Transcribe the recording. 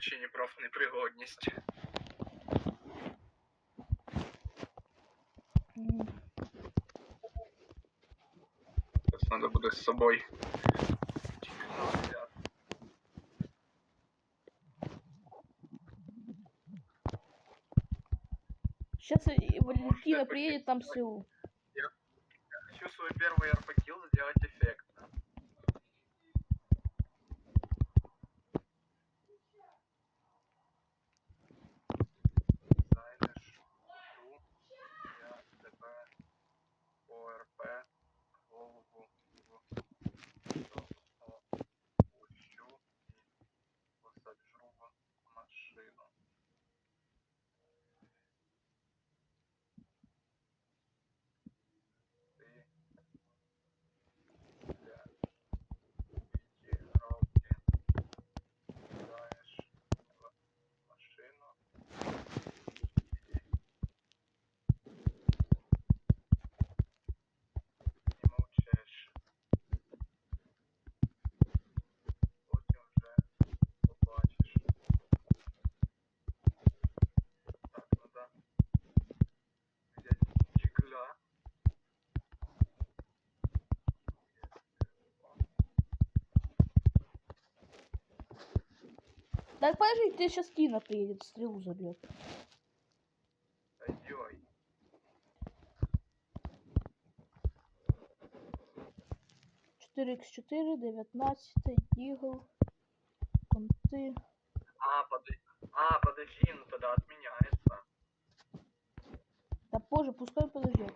причині профнепригодність. Зараз треба буде з собою. Сейчас Валентина приедет там почитать. СУ. Хочу свой первый РП-килл Так подожди, ты сейчас Тина приедет, стрелу забьет. Ой-ой. Четыре х четыре, девятнадцатый, Дигл, конты. А, подожди. А, подожди, ну тогда отменяется. Да позже, пускай подождет.